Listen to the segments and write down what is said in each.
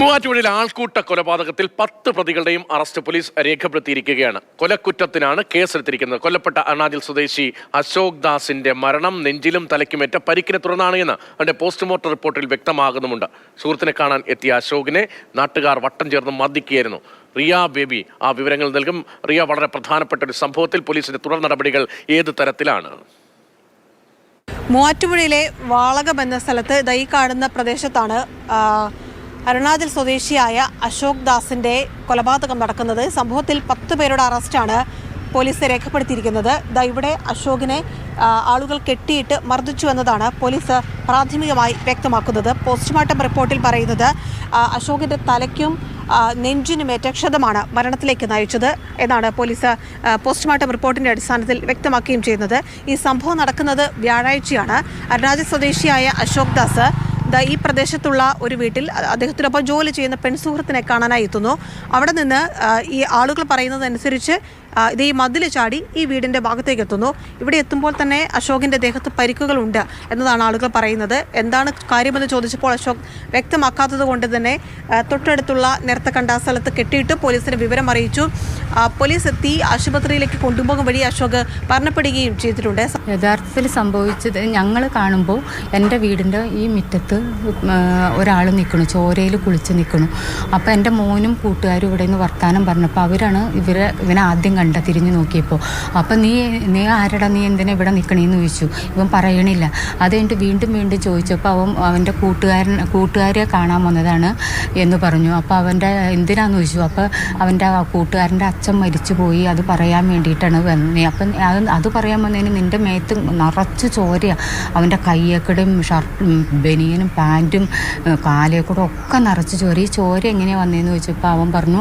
മൂവാറ്റുപുഴയിൽ ആൾക്കൂട്ട കൊലപാതകത്തിൽ പത്ത് പ്രതികളുടെയും അറസ്റ്റ് പോലീസ് രേഖപ്പെടുത്തിയിരിക്കുകയാണ്. കൊലക്കുറ്റത്തിനാണ് കേസെടുത്തിരിക്കുന്നത്. കൊല്ലപ്പെട്ട അരുണാചൽ സ്വദേശി അശോക് ദാസിന്റെ മരണം നെഞ്ചിലും തലയ്ക്കുമേറ്റ പരിക്കിനെ തുടർന്നാണ് എന്ന് അവന്റെ പോസ്റ്റ്മോർട്ടം റിപ്പോർട്ടിൽ വ്യക്തമാകുന്നുമുണ്ട്. സുഹൃത്തിനെ കാണാൻ എത്തിയ അശോകിനെ നാട്ടുകാർ വട്ടം ചേർന്ന് മർദ്ദിക്കുകയായിരുന്നു. റിയ ബേബി ആ വിവരങ്ങൾ നൽകും. റിയ വളരെ പ്രധാനപ്പെട്ട ഒരു സംഭവത്തിൽ പോലീസിന്റെ തുടർ നടപടികൾ ഏത് തരത്തിലാണ്? മൂവാറ്റുപുഴയിലെ വാളകം എന്ന സ്ഥലത്ത് ദൈ കാണുന്ന പ്രദേശത്താണ് അരുണാചൽ സ്വദേശിയായ അശോക് ദാസിന്റെ കൊലപാതകം നടക്കുന്നത് സംഭവത്തിൽ പത്ത് പേരുടെ അറസ്റ്റാണ് പോലീസ് രേഖപ്പെടുത്തിയിരിക്കുന്നത്. ദാ ഇവിടെ അശോകിനെ ആളുകൾ കെട്ടിയിട്ട് മർദ്ദിച്ചു എന്നതാണ് പോലീസ് പ്രാഥമികമായി വ്യക്തമാക്കുന്നത്. പോസ്റ്റ്മോർട്ടം റിപ്പോർട്ടിൽ പറയുന്നത് അശോകിന്റെ തലയ്ക്കും നെഞ്ചിനുമേറ്റ ക്ഷതമാണ് മരണത്തിലേക്ക് നയിച്ചത് എന്നാണ് പോലീസ് പോസ്റ്റ്മോർട്ടം റിപ്പോർട്ടിന്റെ അടിസ്ഥാനത്തിൽ വ്യക്തമാക്കുകയും ചെയ്യുന്നത്. ഈ സംഭവം നടക്കുന്നത് വ്യാഴാഴ്ചയാണ്. അരുണാചൽ സ്വദേശിയായ അശോക് ദാസ് ഈ പ്രദേശത്തുള്ള ഒരു വീട്ടിൽ അദ്ദേഹത്തിനൊപ്പം ജോലി ചെയ്യുന്ന പെൺസുഹൃത്തിനെ കാണാനായി എത്തുന്നു. അവിടെ നിന്ന് ഈ ആളുകൾ പറയുന്നതനുസരിച്ച് ഇത് ഈ മതിൽ ചാടി ഈ വീടിന്റെ ഭാഗത്തേക്ക് എത്തുന്നു. ഇവിടെ എത്തുമ്പോൾ തന്നെ അശോകിന്റെ ദേഹത്ത് പരിക്കുകളുണ്ട് എന്നതാണ് ആളുകൾ പറയുന്നത്. എന്താണ് കാര്യമെന്ന് ചോദിച്ചപ്പോൾ അശോക് വ്യക്തമാക്കാത്തത് കൊണ്ട് തന്നെ തൊട്ടടുത്തുള്ള നേരത്തെ കണ്ട സ്ഥലത്ത് കെട്ടിയിട്ട് പോലീസിന് വിവരം അറിയിച്ചു. പോലീസ് എത്തി ആശുപത്രിയിലേക്ക് കൊണ്ടുപോകും വഴി അശോക് മരണപ്പെടുകയും ചെയ്തിട്ടുണ്ട്. യഥാർത്ഥത്തിൽ സംഭവിച്ചത് ഞങ്ങൾ കാണുമ്പോൾ എന്റെ വീടിന്റെ ഈ മുറ്റത്ത് ഒരാൾ നിൽക്കണു ചോരയിൽ കുളിച്ച് നിൽക്കണു അപ്പോൾ എന്റെ മോനും കൂട്ടുകാരും ഇവിടെ നിന്ന് വർത്താനം പറഞ്ഞപ്പോൾ അവരാണ് ഇവരെ ഇവനെ ആദ്യം കണ്ട തിരിഞ്ഞു നോക്കിയപ്പോൾ അപ്പം നീ നീ ആരടാ നീ എന്തിനാ ഇവിടെ നിൽക്കണേന്ന് ചോദിച്ചു. ഇവൻ പറയണില്ല. അത് വീണ്ടും വീണ്ടും ചോദിച്ചപ്പോൾ അവൻ അവന്റെ കൂട്ടുകാരൻ കൂട്ടുകാരെ കാണാൻ വന്നതാണ് എന്ന് പറഞ്ഞു. അപ്പോൾ അവന്റെ എന്തിനാന്ന് ചോദിച്ചു. അപ്പോൾ അവന്റെ കൂട്ടുകാരന്റെ അച്ഛൻ മരിച്ചു പോയി അത് പറയാൻ വേണ്ടിയിട്ടാണ് വന്നത് അപ്പം അത് അത് പറയാൻ വന്നതിന് നിന്റെ മേത്ത് നിറച്ച് ചോരയാണ് അവന്റെ കയ്യക്കടയും ഷർട്ടും ബനിയനും പാന്റും കാലേക്കൂടെ ഒക്കെ നിറച്ച് ചോര ചോര എങ്ങനെയാണ് വന്നതെന്ന് ചോദിച്ചപ്പോൾ അവൻ പറഞ്ഞു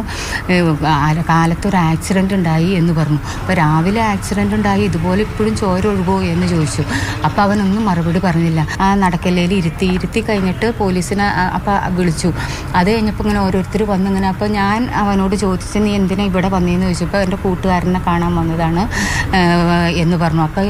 കാലത്തൊരു ആക്സിഡന്റ് ഉണ്ടായി എന്ന് പറഞ്ഞു. അപ്പോൾ രാവിലെ ആക്സിഡന്റ് ഉണ്ടായി ഇതുപോലെ ഇപ്പോഴും ചോര ഒഴുകുമോ എന്ന് ചോദിച്ചു. അപ്പോൾ അവനൊന്നും മറുപടി പറഞ്ഞില്ല. ആ നടക്കല്ലേൽ ഇരുത്തി ഇരുത്തി കഴിഞ്ഞിട്ട് പോലീസിനെ അപ്പോൾ വിളിച്ചു. അത് കഴിഞ്ഞപ്പോൾ ഇങ്ങനെ ഓരോരുത്തർ വന്ന് ഇങ്ങനെ അപ്പോൾ ഞാൻ അവനോട് ചോദിച്ചു നീ എന്തിനാ ഇവിടെ വന്നതെന്ന് ചോദിച്ചപ്പോൾ എന്റെ കൂട്ടുകാരനെ കാണാൻ വന്നതാണ് എന്ന് പറഞ്ഞു. അപ്പോൾ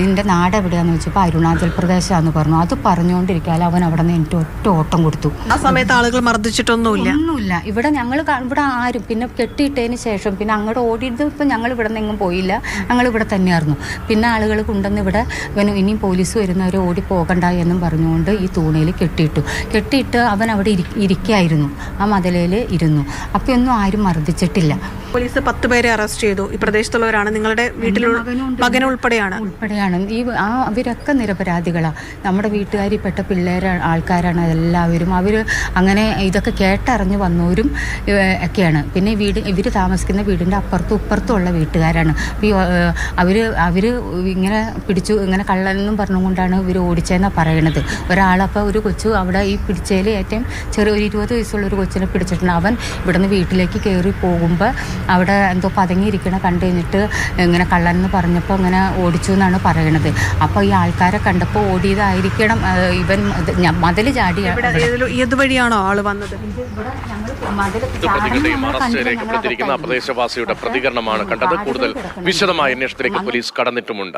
നിന്റെ നാട് എവിടെയാണെന്ന് ചോദിച്ചപ്പോൾ അരുണാചൽ പ്രദേശാന്ന് പറഞ്ഞു. അത് പറഞ്ഞുകൊണ്ടിരിക്കാതെ അവൻ അവിടെ നിന്ന് എനിക്ക് ഒറ്റ ഓട്ടം കൊടുത്തു. ആ സമയത്ത് ആളുകൾ മർദ്ദിച്ചിട്ടൊന്നുമില്ല. ഒന്നുമില്ല. ഇവിടെ ഞങ്ങൾ ഇവിടെ ആരും. പിന്നെ കെട്ടിയിട്ടതിന് ശേഷം പിന്നെ അങ്ങോട്ട് ഓടിയത് ഇപ്പം ഞങ്ങൾ ഇവിടെ നിന്ന് എങ്ങും പോയില്ല. ഞങ്ങൾ ഇവിടെ തന്നെയായിരുന്നു. പിന്നെ ആളുകൾ കൊണ്ടുവന്ന് ഇവിടെ ഇനി ഇനിയും പോലീസ് വരുന്നവർ ഓടി പോകണ്ട എന്നും പറഞ്ഞുകൊണ്ട് ഈ തൂണയിൽ കെട്ടിയിട്ടു. കെട്ടിയിട്ട് അവൻ അവിടെ ഇരി ഇരിക്കായിരുന്നു. ആ മതിലയിൽ ഇരുന്നു. അപ്പോൾ ഒന്നും ആരും മർദ്ദിച്ചിട്ടില്ല. പോലീസ് പത്ത് പേരെ അറസ്റ്റ് ചെയ്തു. ഈ പ്രദേശത്തുള്ളവരാണ്. നിങ്ങളുടെ വീട്ടിലുള്ള മകൻ ഉൾപ്പെടെയാണ്. ഉൾപ്പെടെയാണ്. ഈ ആ അവരൊക്കെ നിരപരാധികളാണ് നമ്മുടെ വീട്ടുകാരിൽപ്പെട്ട പിള്ളേരെ ആൾക്കാരാണ് എല്ലാവരും അവർ അങ്ങനെ ഇതൊക്കെ കേട്ടറിഞ്ഞ് വന്നവരും ഒക്കെയാണ്. പിന്നെ വീട് ഇവർ താമസിക്കുന്ന വീടിന്റെ അപ്പുറത്തും ഇപ്പുറത്തും ഉള്ള വീട്ടുകാരാണ് ഈ അവർ അവർ ഇങ്ങനെ പിടിച്ചു ഇങ്ങനെ കള്ളനെന്നും പറഞ്ഞുകൊണ്ടാണ് ഇവർ ഓടിച്ചതെന്നാണ് പറയണത്. ഒരാളപ്പോൾ ഒരു കൊച്ചു അവിടെ ഈ പിടിച്ചതിൽ ഏറ്റവും ചെറിയ ഒരു ഇരുപത് വയസ്സുള്ള ഒരു കൊച്ചിനെ പിടിച്ചിട്ടുണ്ട്. അവൻ ഇവിടുന്ന് വീട്ടിലേക്ക് കയറി പോകുമ്പോൾ അവിടെ എന്തോ പതുങ്ങിയിരിക്കണ കണ്ടു കഴിഞ്ഞിട്ട് ഇങ്ങനെ കള്ളൻ എന്ന് പറഞ്ഞപ്പോൾ ഇങ്ങനെ ഓടിച്ചു എന്നാണ് പറയണത്. അപ്പോൾ ഈ ആൾക്കാരെ കണ്ടപ്പോൾ ഓടിയതായിരിക്കണം. ഇവൻ മതിൽ ചാടി ഏതുവഴിയാണോ ആൾ വന്നത്? പ്രതികരണമാണ് കണ്ടത്. കൂടുതൽ വിശദമായ അന്വേഷണത്തിലേക്ക് പോലീസ് കടന്നിട്ടുമുണ്ട്.